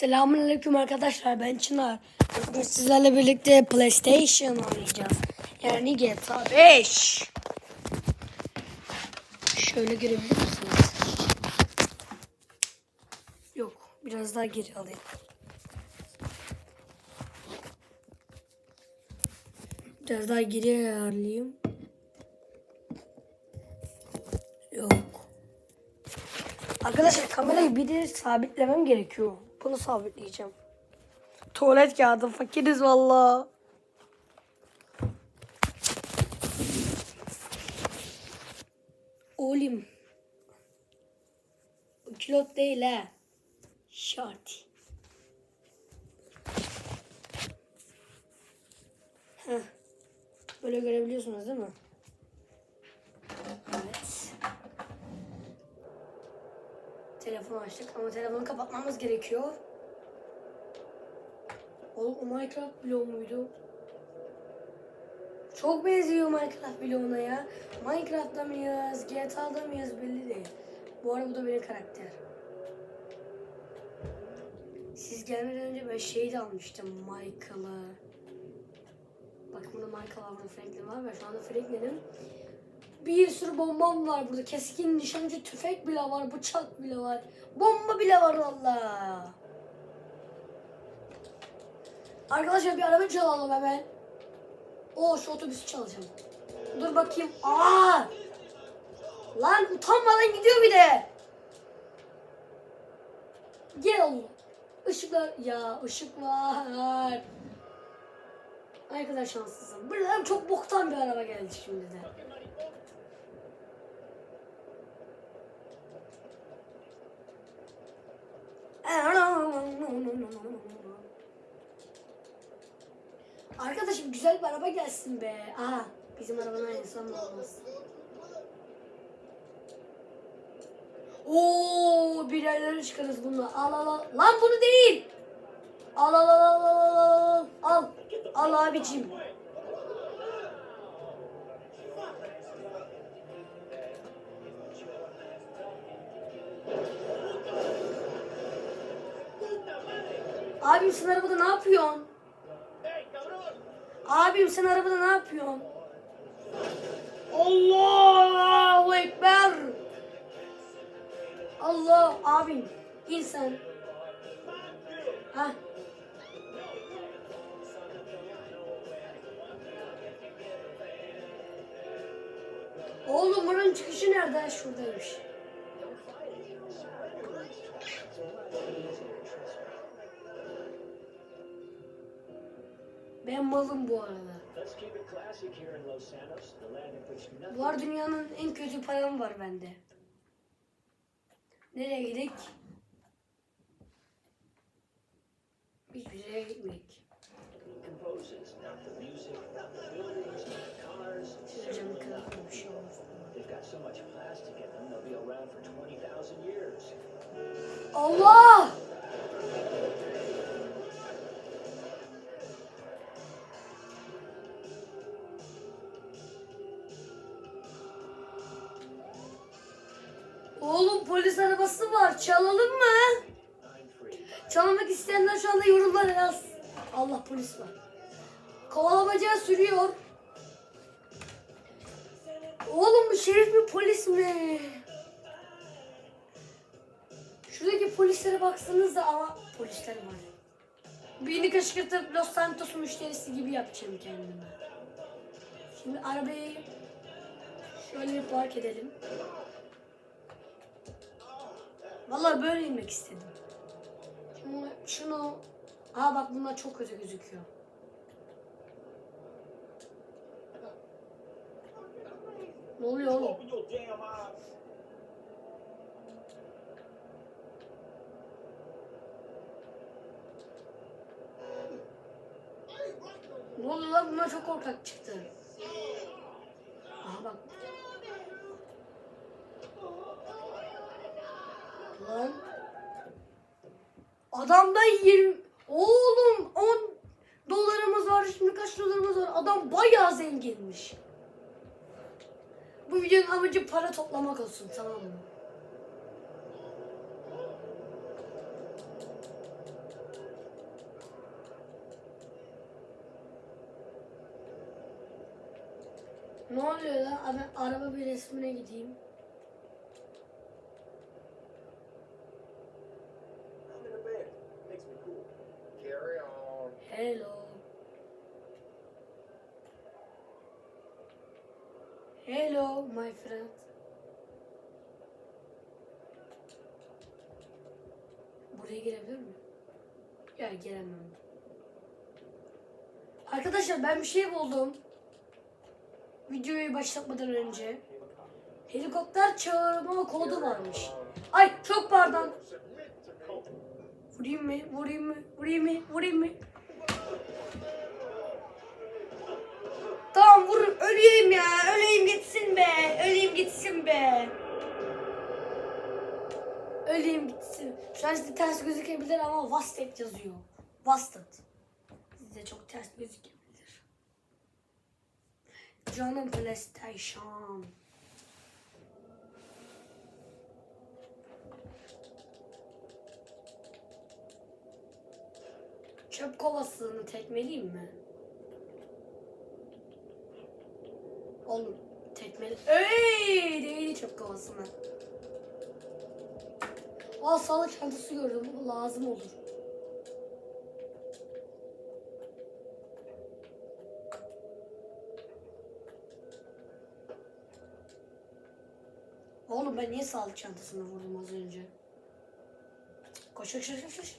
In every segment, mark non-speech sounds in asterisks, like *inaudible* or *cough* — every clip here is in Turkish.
Selamünaleyküm arkadaşlar ben Çınar. Bugün sizlerle birlikte PlayStation oynayacağız. Yani GTA 5. Şöyle görebilir misiniz? Yok biraz daha geri alayım. Biraz daha geri ayarlayayım. Yok. Arkadaşlar kamerayı bir de sabitlemem gerekiyor. Bunu sabitleyeceğim. Tuvalet kağıdı fakiriz valla. Oğlum. Bu kilot değil ha. Şart. Heh. Böyle görebiliyorsunuz değil mi? Evet. Telefonu açtık ama telefonu kapatmamız gerekiyor. Oğlum o Minecraft bloğu muydu? Çok benziyor Minecraft bloğuna ya. Minecraft'ta mıyız, GTA'da mıyız belli değil. Bu arada bu da benim karakter. Siz gelmeden önce ben şey de almıştım Michael'ı. Bak burada Michael burada Franklin var ve şu anda Franklin'in bir sürü bombam var burada. Keskin nişancı tüfek bile var, bıçak bile var. Bomba bile var valla. Arkadaşlar bir araba çalalım hemen. O şu otobüsü çalacağım. Dur bakayım. Aa! Lan utanmadan gidiyor bir de. Gel oğlum. Işıklar ya ışık var. Ay kadar şanslısın. Buradan çok boktan bir araba geldi şimdi de. Arkadaşım güzel bir araba gelsin be. Aha bizim arabanın aynısı olmaz. Oo bir yerlere çıkarız bunu. Al al al. Lan bunu değil. Al al al al al al. Al al abicim. Abim sen arabada ne yapıyorsun? Abim sen arabada ne yapıyorsun? Allahu Ekber. Allah abim in sen. Ha. Oğlum buranın çıkışı nerede? Şuradaymış. Nothing Bu arada dünyanın en kötü param var bende. Nereye gidelim? Hiçbir yere composes, not the polis arabası var. Çalalım mı? Çalmak isteyenler şu anda yorumlara yaz. Allah polis var. Kovalamaca sürüyor. Oğlum bu şerif mi polis mi? Şuradaki polislere baksanıza ama polisler var. Birini kışkırtıp Los Santos müşterisi gibi yapacağım kendime. Şimdi arabayı şöyle bir park edelim. Vallahi böyle inmek istedim. Şunu, şunu... Aa bak bunlar çok kötü gözüküyor. Ne oluyor oğlum? Ne oluyor lan? Bunlar çok korkak çıktı. Aha bak. Adamda 20 oğlum 10 dolarımız var şimdi kaç dolarımız var adam bayağı zenginmiş. Bu videonun amacı para toplamak olsun tamam mı? Ne oluyor lan? Araba bir resmine gideyim. My friend. Buraya girebilir miyim? Ya giremem. Arkadaşlar ben bir şey buldum. Videoyu başlatmadan önce. Helikopter çağırma kodu varmış. Ay çok pardon. Vurayım mı? Vurayım mı? Vurayım mı? Vurayım mı? Tamam vur. Öleyim ya. Öleyim gitsin be. Öleyim gitsin be. Öleyim gitsin. Şu an size ters gözükebilir ama Wasted yazıyor. Wasted. Size çok ters gözükebilir. Canım PlayStation. Çöp kovasını tekmeleyeyim mi? Oğlum tekmeli. Ey değil çöp kovasını. Aa sağlık çantası gördüm. Bu lazım olur. Oğlum ben niye sağlık çantasını vurdum az önce? Koş koş koş koş,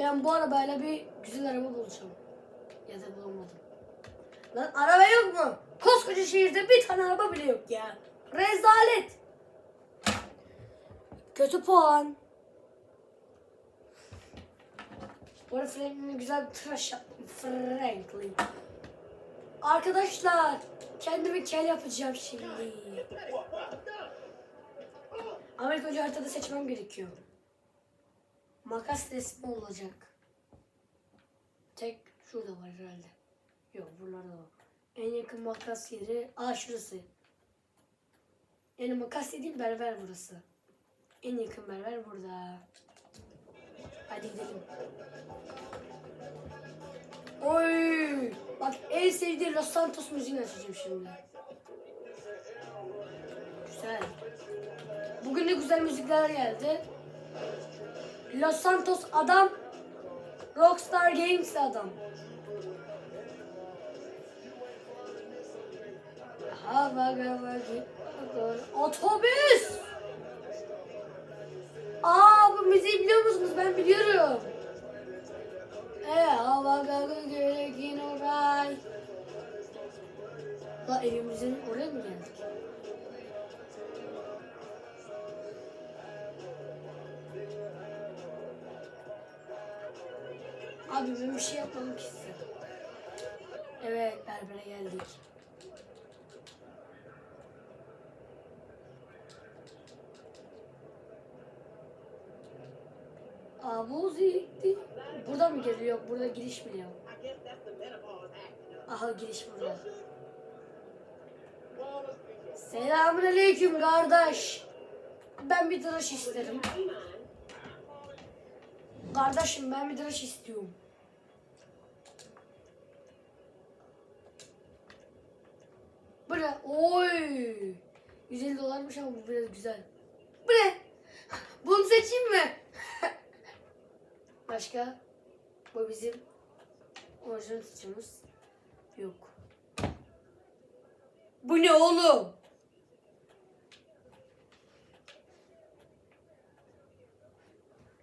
Ben bu arabayla bir güzel araba bulacağım. Ya da bulamadım. Lan araba yok mu? Koskoca şehirde bir tane araba bile yok ya. Rezalet. Kötü puan. Bu arada güzel bir tıraş yaptım. Franklin. Arkadaşlar kendime kel yapacağım şimdi. Önce haritada seçmem gerekiyor. Makas resmi olacak. Tek şurada var herhalde. Yok buralarda var. En yakın makas yeri. Aa şurası. Yani makas dediğim berber burası. En yakın berber burada. Hadi gidelim. Oy! Bak en sevdiğim Los Santos müziğini açacağım şimdi. Güzel. Bugün de güzel müzikler geldi. Los Santos adam. Rockstar Games adam. Otobüs. Aa bu müziği biliyor musunuz? Ben biliyorum. E hava gavagi gerekin oray. La evimizin oraya mı geldik? Abi ben bir şey yapmamak istiyorum. Evet berbere geldik. Abu zikti. Burada mı geliyor? Yok burada giriş mi yok? Aha giriş burada. Selamun aleyküm kardeş. Ben bir tıraş isterim. Kardeşim ben bir tıraş istiyorum. Bu ne? Oy! 150 dolarmış ama bu biraz güzel. Bu ne? Bunu seçeyim mi? *laughs* Başka? Bu bizim orijinal saçımız. Yok. Bu ne oğlum?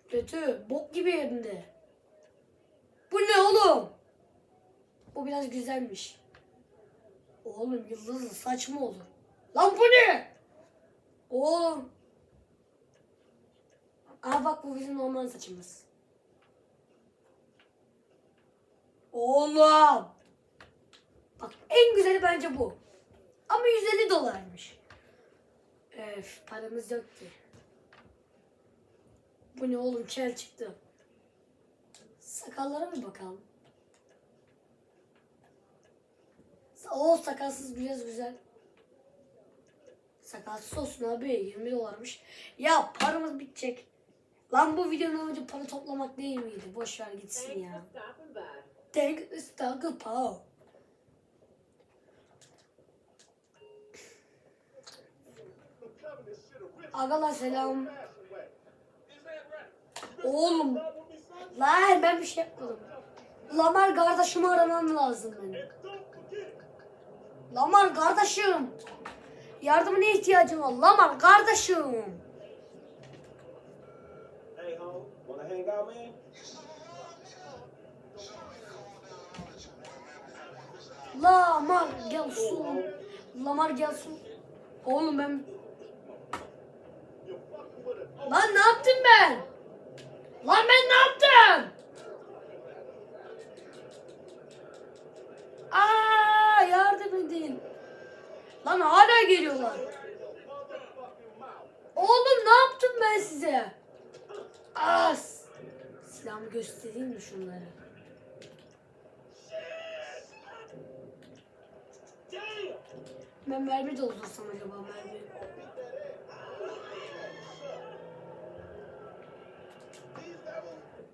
Kötü. Bok gibi yerinde. Bu ne oğlum? Bu biraz güzelmiş. Oğlum yıldızlı saç mı olur? Lan bu ne? Oğlum. Aa bak bu bizim normal saçımız. Oğlum. Bak en güzeli bence bu. Ama 150 dolarmış. Öf paramız yok ki. Bu ne oğlum kel çıktı. Sakallara bir bakalım. O sakalsız biraz güzel. Sakalsız olsun abi 20 dolarmış. Ya paramız bitecek. Lan bu videonun amacı para toplamak değil miydi? Boş ver gitsin ya. Thanks, Doggy Paw. Agalar selam. Oğlum. Lan ben bir şey yapmadım. Lamar kardeşimi aramam lazım benim. Lamar kardeşim. Yardımına ihtiyacım var. Lamar kardeşim. Hey, home, wanna hang out, man? Lamar gelsin. Lamar gelsin. Oğlum ben... Lan ne yaptım ben? Lan ben ne yaptım? Aa yardım edin. Lan hala geliyorlar. Oğlum ne yaptım ben size? As. Silahımı göstereyim mi şunlara? Ben mermi doldursam acaba mermi?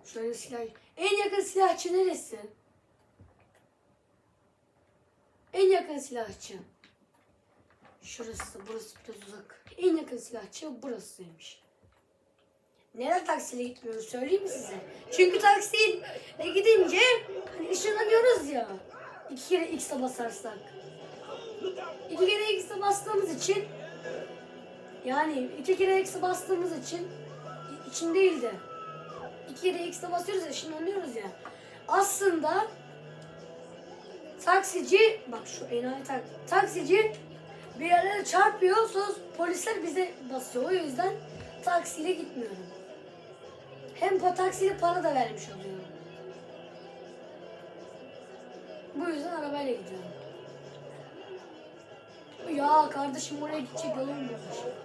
Şöyle silah... En yakın silahçı neresi? En yakın silahçı. Şurası, burası biraz uzak. En yakın silahçı burasıymış. Neden taksiyle gitmiyoruz söyleyeyim mi size? Çünkü taksiyle gidince hani ışınlanıyoruz ya. İki kere X'e basarsak. İki kere X'e bastığımız için yani iki kere X'e bastığımız için için değil de iki kere X'e basıyoruz ya ışınlanıyoruz ya. Aslında taksici bak şu enayi tak, taksici bir yerlere çarpıyor sonra polisler bize basıyor. O yüzden taksiyle gitmiyorum. Hem pa taksiyle para da vermiş oluyorum. Bu yüzden arabayla gidiyorum. Ya kardeşim oraya gidecek yolum bulmuş.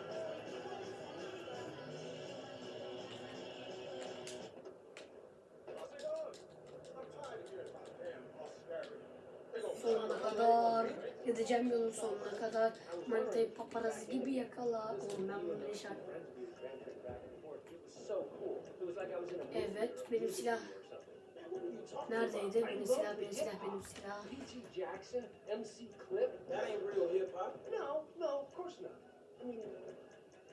Gideceğim yolun sonuna kadar. Manitayı paparazzi gibi yakala. Oğlum ben bunu işaretledim. So cool. It was like I was in a movie. Evet benim silah neredeydi? Benim silah, benim silah, benim silah. P.T. Jackson, MC Clip. That ain't real hip hop. No, no, of course not. I mean,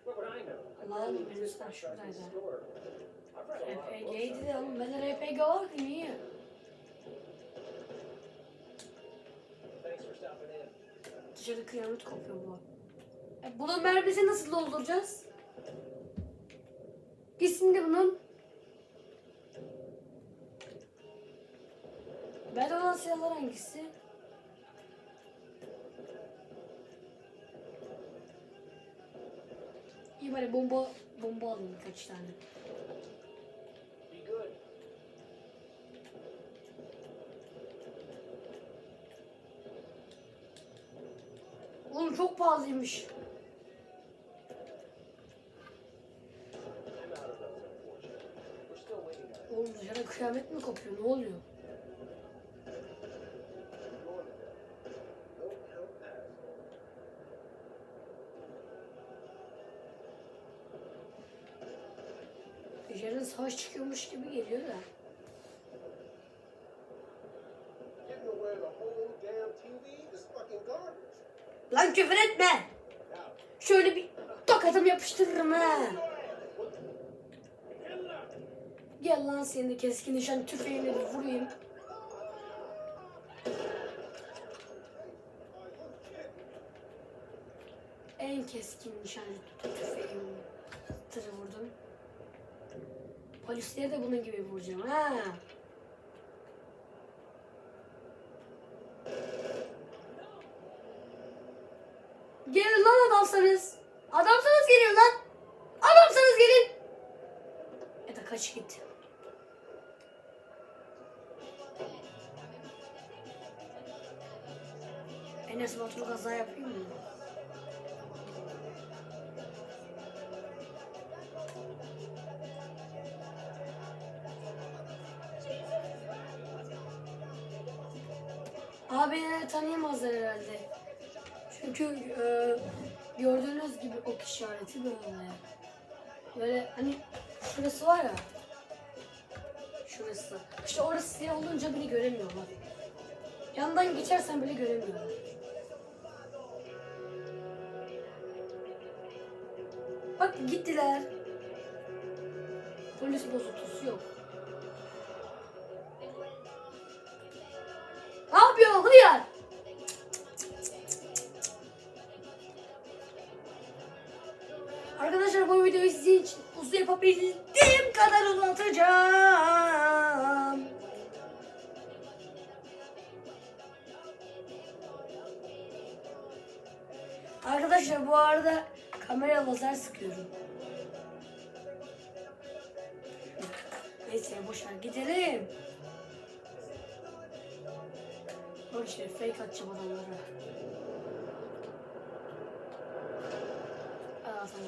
what would I know? Lan benim silah şuradaydı. RPG'ydi de oğlum bende RPG var ki niye? Dışarı kıyamet kopuyor bu. E, bunun mermisi nasıl dolduracağız? İsmi de bunun. Ben olan silahlar hangisi? İyi bari bomba bomba alayım birkaç tane. Oğlum çok pahalıymış. Oğlum dışarı kıyamet mi kopuyor? Ne oluyor? Dışarıda savaş çıkıyormuş gibi geliyor da. Küfür etme. Şöyle bir tokatım yapıştırırım ha. Gel lan seni de keskin nişan tüfeğiyle bir vurayım. En keskin nişan tüfeğim. Tırı vurdum. Polisleri de bunun gibi vuracağım ha. Gelin lan adamsanız. Adamsanız gelin lan. Adamsanız gelin. Ya da kaç git. Enes Batur kaza yapayım mı? Abi beni tanıyamazlar herhalde. Çünkü e, gördüğünüz gibi ok işareti böyle. Böyle hani Şurası var ya. Şurası. İşte orası siyah olunca beni göremiyorlar. Yandan geçersen bile göremiyorlar. Bak gittiler. Polis bozuntusu yok. Bu arada kamera lazer sıkıyorum. Neyse boşver gidelim. Bak işte fake atacağım adamlara. Aa sana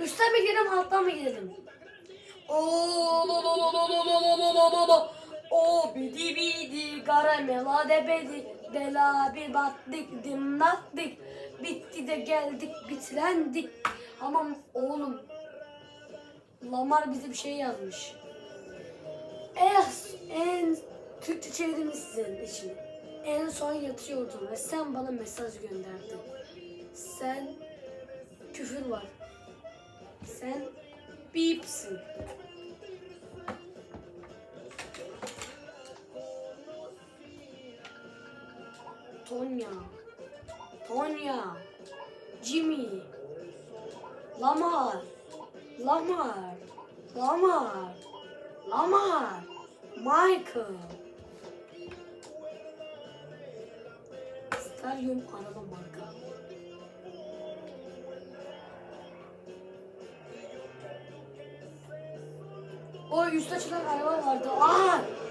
Üstten mi gidelim alttan mı gidelim? O bidi bidi karamela de bedi. Bela bir battık dimnattık bitti de geldik bitlendik aman oğlum Lamar bize bir şey yazmış. Eh, en Türkçe çevirdiğimiz sizin için. En son yatıyordum ve sen bana mesaj gönderdin. Sen küfür var. Sen bipsin Tonya, Tonya, Jimmy, Lamar, Lamar, Lamar, Lamar, Michael. Stadyum araba marka. O üstte çıkan araba vardı. Aa!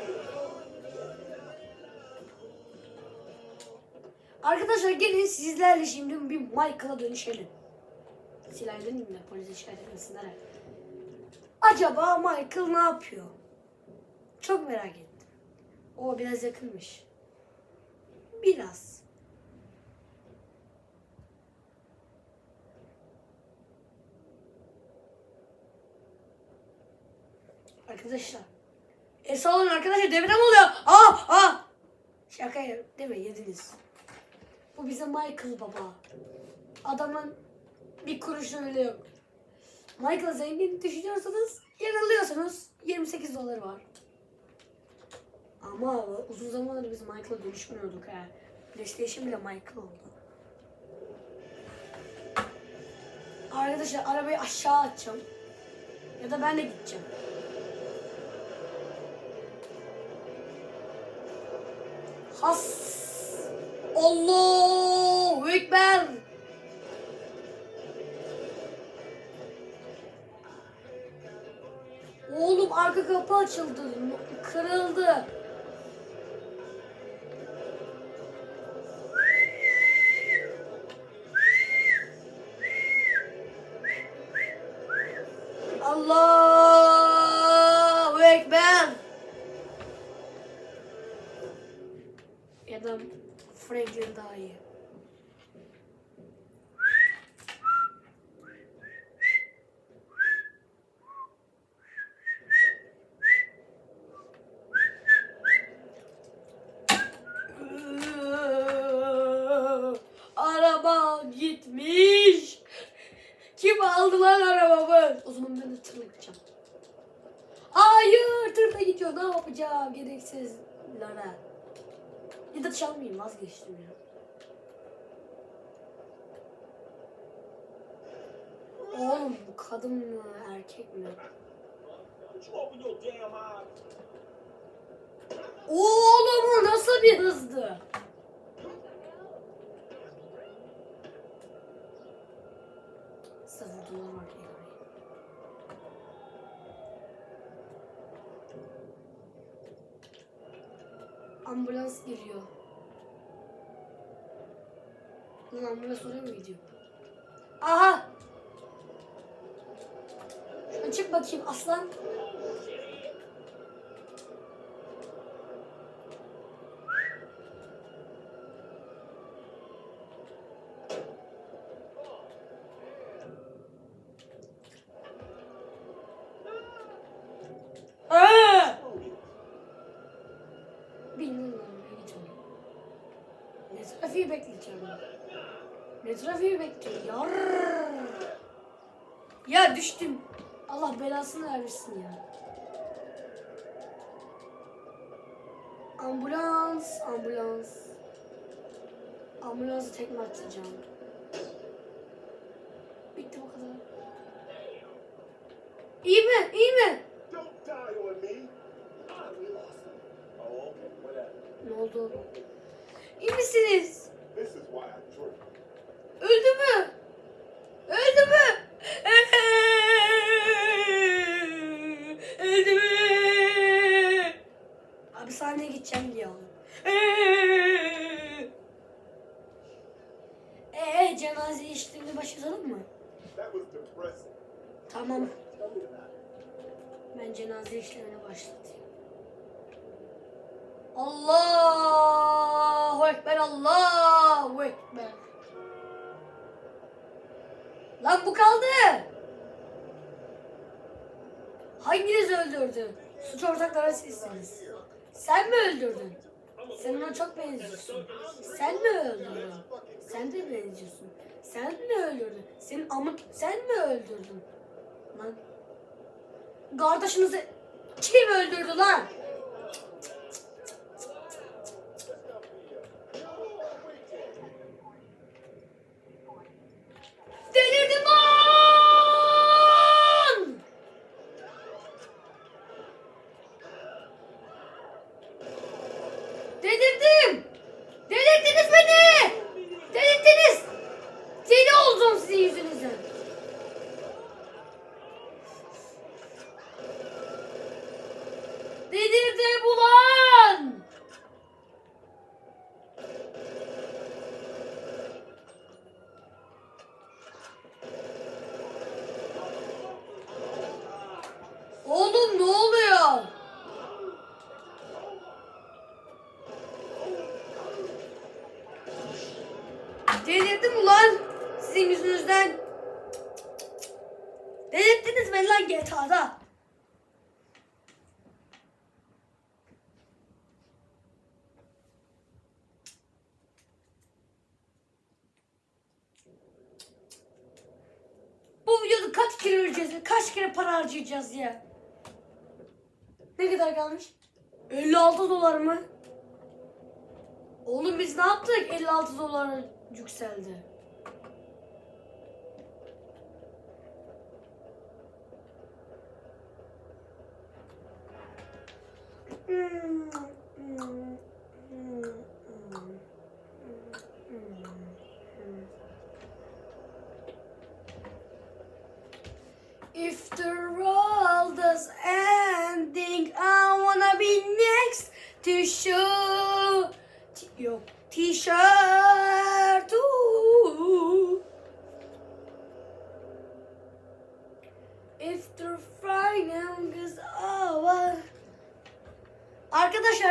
Arkadaşlar gelin sizlerle şimdi bir Michael'a dönüşelim. Silah döneyim de polise etmesinler. Acaba Michael ne yapıyor? Çok merak ettim. O biraz yakınmış. Biraz. Arkadaşlar. E sağ olun arkadaşlar devrem oluyor. Aa aa. Şaka değil mi yediniz. Bu bize Michael baba. Adamın bir kuruşu bile yok. Michael zengin düşünüyorsanız yanılıyorsunuz. 28 dolar var. Ama uzun zamandır biz Michael'a dönüşmüyorduk ha. PlayStation bile Michael oldu. Arkadaşlar arabayı aşağı atacağım. Ya da ben de gideceğim. Has. Allahu Ekber. Oğlum arka kapı açıldı. Kırıldı. Gitmiş. Kim aldı lan arabamı? O zaman ben de tırla gideceğim. Hayır tırla gidiyor. Ne yapacağım gereksiz lara. Ya da çalmayayım vazgeçtim ya. Oğlum bu kadın mı erkek mi? Oğlum bu nasıl bir hızdı? Sıfır dolar var yani. Ambulans geliyor. Lan ambulans oraya mı gidiyor? Aha! Şuna çık bakayım aslan. Ne trafiği bekliyor? Yar. Ya düştüm. Allah belasını vermesin ya. Ambulans, ambulans. Ambulansı tekme atacağım. Bitti bu kadar. İyi mi? İyi mi? Ne oldu? İyi misiniz? Öldü mü? Lan bu kaldı. Hanginiz öldürdü? Suç ortakları sizsiniz. Sen mi öldürdün? Sen ona çok benziyorsun. Sen mi öldürdün? Sen de benziyorsun. Sen mi öldürdün? Senin amık sen mi öldürdün? Lan Kardeşinizi kim öldürdü lan? Delirdim ulan! Oğlum ne oluyor? Delirdim ulan sizin yüzünüzden. Delirttiniz beni lan GTA'da. Bu videoda kaç kere öleceğiz? Kaç kere para harcayacağız ya? Ne kadar kalmış? 56 dolar mı? Oğlum biz ne yaptık? 56 dolara yükseldi. If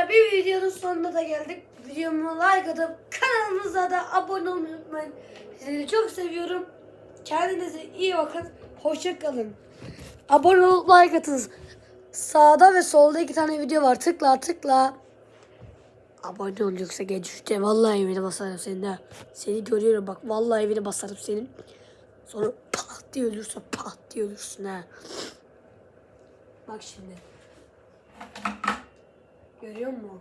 Bir videonun sonuna da geldik. Videomu like atıp kanalımıza da abone olmayı unutmayın. Sizi çok seviyorum. Kendinize iyi bakın. Hoşça kalın. Abone olup like atın. Sağda ve solda iki tane video var. Tıkla tıkla. Abone ol yoksa geç işte. Vallahi evine basarım senin de. Seni görüyorum bak. Vallahi evine basarım senin. Sonra pat diye ölürsün. Pat diye ölürsün ha. Bak şimdi. Görüyor musun?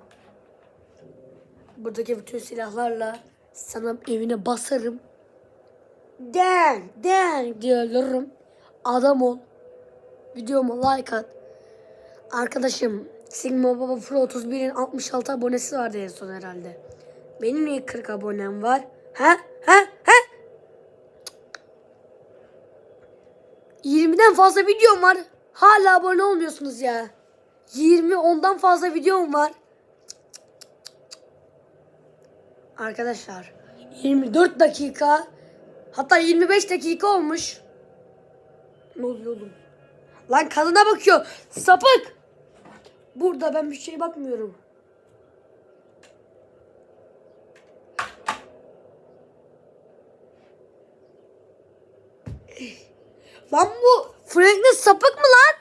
Buradaki bütün silahlarla sana evine basarım. Den, den diye. Adam ol. Videoma like at. Arkadaşım Sigma Baba Pro 31'in 66 abonesi vardı en son herhalde. Benim niye 40 abonem var? Ha? Ha? Ha? 20'den fazla videom var. Hala abone olmuyorsunuz ya. 20 ondan fazla videom var. Arkadaşlar 24 dakika hatta 25 dakika olmuş. Ne oluyor oğlum? Lan kadına bakıyor. Sapık. Burada ben bir şey bakmıyorum. Lan bu Franklin sapık mı lan?